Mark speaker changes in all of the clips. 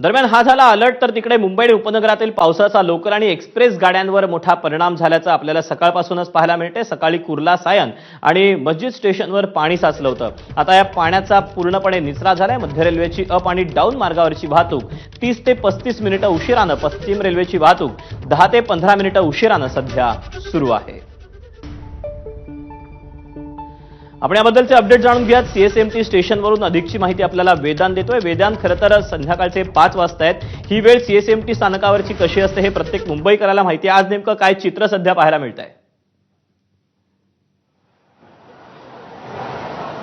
Speaker 1: दरम्यान हा झाला अलर्ट. तर तिकडे मुंबई आणि उपनगरातील पावसाचा लोकल आणि एक्सप्रेस गाड्यांवर मोठा परिणाम झाल्याचा आपल्याला सकाळपासूनच पाहायला मिळते. सकाळी कुर्ला सायन आणि मस्जिद स्टेशनवर पाणी साचलं होतं. आता या पाण्याचा पूर्णपणे निचरा झालाय. मध्य रेल्वेची अप आणि डाऊन मार्गावरची वाहतूक तीस ते पस्तीस मिनिटं उशिरानं पश्चिम रेल्वेची वाहतूक दहा ते पंधरा मिनिटं उशिरानं सध्या सुरू आहे. आपण याबद्दलचे अपडेट जाणून घ्या सीएसएमटी स्टेशनवरून अधिकची माहिती आपल्याला वेदांत देतोय. वेदांत खरं तर संध्याकाळचे पाच वाजता आहेत. ही वेळ सीएसएमटी स्थानकावरची कशी असते हे प्रत्येक मुंबईकराला माहिती आहे. आज नेमकं काय चित्र सध्या पाहायला मिळत आहे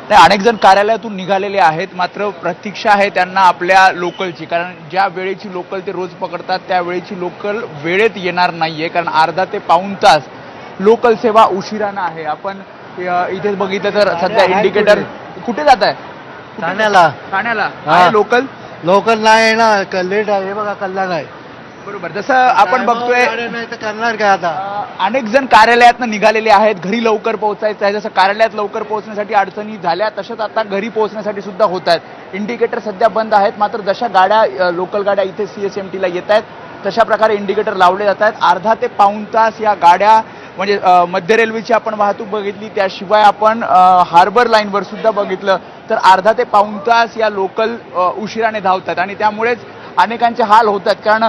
Speaker 2: ते अनेक जण कार्यालयातून निघालेले आहेत. मात्र प्रतीक्षा आहे त्यांना आपल्या लोकलची. कारण ज्या वेळेची लोकल ते रोज पकडतात त्या वेळेची लोकल वेळेत येणार नाहीये. कारण अर्धा ते पाऊण तास लोकल सेवा उशिरानं आहे. आपण इथे बघितलं तर सध्या
Speaker 3: आहे
Speaker 2: इंडिकेटर कुठे? जात आहे?
Speaker 3: ठाण्याला.
Speaker 2: ठाण्याला.
Speaker 3: हा.
Speaker 2: आहे लोकल
Speaker 3: लोकल नाही ना क- लेट आहे हे बघा कल्ला नाही
Speaker 2: बरोबर. जसं आपण बघतोय
Speaker 3: नाही तर करणार काय आता?
Speaker 2: अ, अनेक जण कार्यालयातनं निघालेले आहेत घरी लवकर पोहोचायचं आहे. जसं कार्यालयात लवकर पोहोचण्यासाठी अडचणी झाल्या तसंच आता घरी पोहोचण्यासाठी सुद्धा होत आहेत. इंडिकेटर सध्या बंद आहेत मात्र जशा गाड्या लोकल गाड्या इथे सीएसएमटीला येत आहेत तशा प्रकारे इंडिकेटर लावले जात आहेत. अर्धा ते पाऊण तास या गाड्या म्हणजे मध्य रेल्वेची आपण वाहतूक बघितली त्याशिवाय आपण हार्बर लाईनवर सुद्धा बघितलं तर अर्धा ते पाऊण तास या लोकल उशिराने धावतात. आणि त्यामुळेच अनेकांचे हाल होतात. कारण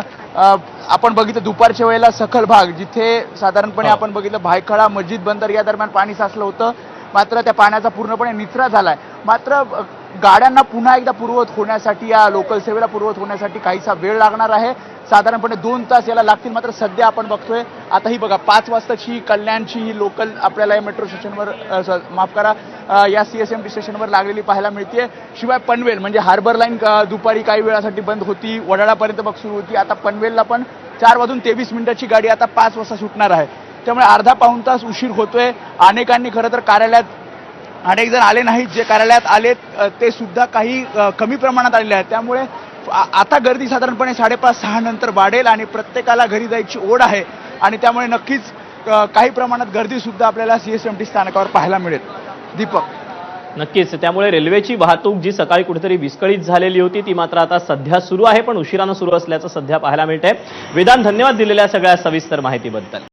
Speaker 2: आपण बघितलं दुपारच्या वेळेला सखल भाग जिथे साधारणपणे
Speaker 1: हो.
Speaker 2: आपण बघितलं भायखळा मस्जिद बंदर या दरम्यान पाणी साचलं होतं मात्र त्या पाण्याचा पूर्णपणे निचरा झालाय. मात्र गाड्यांना पुन्हा एकदा पूर्वत होण्यासाठी या लोकल सेवेला पूर्वत होण्यासाठी काहीसा वेळ लागणार आहे. साधारणपणे दोन तास याला लागतील मात्र सध्या आपण बघतोय. आता ही बघा पाच वाजताची कल्याणची ही लोकल आपल्याला या मेट्रो स्टेशनवर माफ करा माफ करा एस एम टी स्टेशनवर लागलेली पाहायला मिळते शिवाय पनवेल म्हणजे हार्बर लाईन दुपारी काही वेळासाठी बंद होती वडाळापर्यंत बघ सुरू होती. आता पनवेलला पण चार वाजून तेवीस मिनिटाची गाडी आता पाच वाजता सुटणार आहे. त्यामुळे अर्धा पाऊण तास उशीर होतोय. अनेकांनी खरं तर कार्यालयात अनेक जण आले नाहीत जे कार्यालयात आलेत ते सुद्धा काही कमी प्रमाणात आलेले आहेत. त्यामुळे आता गर्दी साधारणपणे साडेपाच सहा नंतर वाढेल आणि प्रत्येकाला घरी जायची ओढ आहे. आणि त्यामुळे नक्कीच काही प्रमाणात गर्दी सुद्धा आपल्याला सीएसएमटी स्थानकावर पाहायला मिळेल. दीपक.
Speaker 1: नक्कीच. त्यामुळे रेल्वेची वाहतूक जी सकाळी कुठेतरी विस्कळीत झालेली होती ती मात्र आता सध्या सुरू आहे पण उशिरानं सुरू असल्याचं सध्या पाहायला मिळतंय. वेदांत धन्यवाद दिलेल्या सगळ्या सविस्तर माहितीबद्दल.